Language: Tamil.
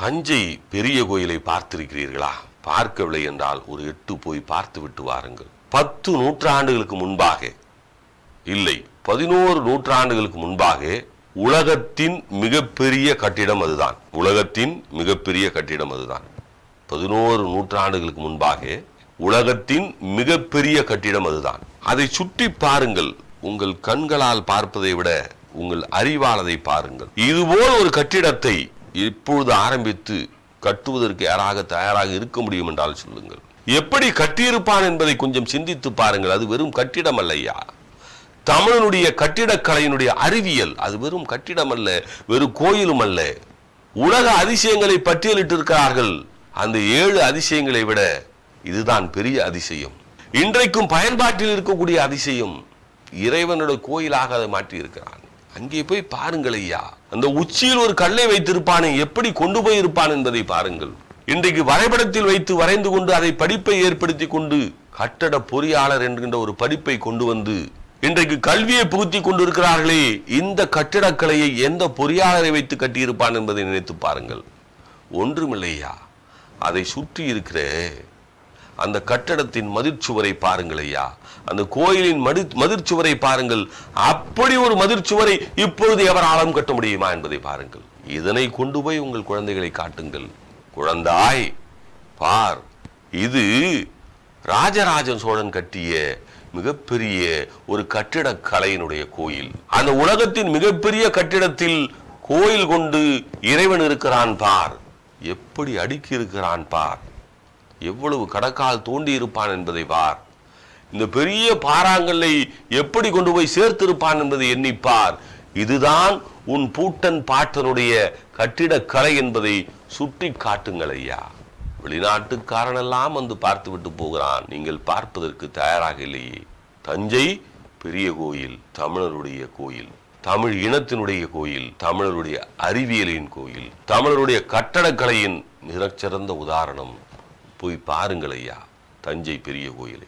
தஞ்சை பெரிய கோயிலை பார்த்திருக்கிறீர்களா? பார்க்கவில்லை என்றால் ஒரு எட்டு போய் பார்த்து விட்டு வாருங்கள். பத்து நூற்றாண்டுகளுக்கு முன்பாக இல்லை பதினோரு நூற்றாண்டுகளுக்கு முன்பாக உலகத்தின் மிகப்பெரிய கட்டிடம் அதுதான். உலகத்தின் மிகப்பெரிய கட்டிடம் அதுதான். பதினோரு நூற்றாண்டுகளுக்கு முன்பாக உலகத்தின் மிகப்பெரிய கட்டிடம் அதுதான். அதை சுற்றி பாருங்கள். உங்கள் கண்களால் பார்ப்பதை விட உங்கள் அறிவால் அதை பாருங்கள். இதுபோல் ஒரு கட்டிடத்தை இப்பொழுது ஆரம்பித்து கட்டுவதற்கு யாராக தயாராக இருக்க முடியும் என்றால் சொல்லுங்கள். எப்படி கட்டியிருப்பான் என்பதை கொஞ்சம் சிந்தித்து பாருங்கள். அது வெறும் கட்டிடம் அல்லையா தமிழனுடைய கட்டிடக்கலையினுடைய அறிவியல் அது வெறும் கட்டிடம் அல்ல வெறும் கோயிலும் அல்ல உலக அதிசயங்களை பட்டியலிட்டு இருக்கிறார்கள் அந்த ஏழு அதிசயங்களை விட இதுதான் பெரிய அதிசயம். இன்றைக்கும் பயன்பாட்டில் இருக்கக்கூடிய அதிசயம் இறைவனுடைய கோயிலாக அதை மாற்றி இருக்கிறான் அங்கே போய் பாருங்கள் ஐயா. அந்த உச்சியில் ஒரு கல்லை வைத்திருப்பானே எப்படி கொண்டு போய் இருப்பான் என்பதை பாருங்கள். இன்றைக்கு வரைபடத்தில் வைத்து வரைந்து கொண்டு அதை படிப்பை ஏற்படுத்தி கொண்டு கட்டட பொறியாளர் என்கின்ற ஒரு படிப்பை கொண்டு வந்து இன்றைக்கு கல்வியை புகுத்தி கொண்டிருக்கிறார்களே இந்த கட்டிடக்கலையை எந்த பொறியாளரை வைத்து கட்டியிருப்பான் என்பதை நினைத்து பாருங்கள். ஒன்றுமில்லையா அதை சுற்றி இருக்கிற அந்த கட்டடத்தின் மதிர்ச்சுவரை பாருங்கள் ஐயா. அந்த கோயிலின் மதி மதிர்ச்சுவரை பாருங்கள். அப்படி ஒரு மதிர்ச்சுவரை இப்பொழுது எவராலும் கட்ட முடியுமா என்பதை பாருங்கள். இதனை கொண்டு போய் உங்கள் குழந்தைகளை காட்டுங்கள். குழந்தாய் பார். இது ராஜராஜன் சோழன் கட்டிய மிகப்பெரிய ஒரு கட்டிடக்கலையினுடைய கோயில். அந்த உலகத்தின் மிகப்பெரிய கட்டிடத்தில் கோயில் கொண்டு இறைவன் இருக்கிறான் பார். எப்படி அடுக்கி இருக்கிறான் பார்? எவ்வளவு கடக்கால் தோண்டி இருப்பான் என்பதை பார். இந்த பெரிய பாறாங்கல்லை எப்படி கொண்டு போய் சேர்த்திருப்பான் என்பதை எண்ணிப்பார். இதுதான் உன் பூட்டன் பாட்டனுடைய கட்டிடக்கலை என்பதை சுட்டி காட்டுங்கள் ஐயா. வெளிநாட்டுக்காரனெல்லாம் வந்து பார்த்துவிட்டு போகிறான். நீங்கள் பார்ப்பதற்கு தயாராக இல்லையே. தஞ்சை பெரிய கோயில் தமிழருடைய கோயில் தமிழ் இனத்தினுடைய கோயில் தமிழருடைய அறிவியலின் கோயில் தமிழருடைய கட்டடக்கலையின் மிகச்சிறந்த உதாரணம் போய் பாருங்கள் ஐயா. தஞ்சை பெரிய கோயிலை.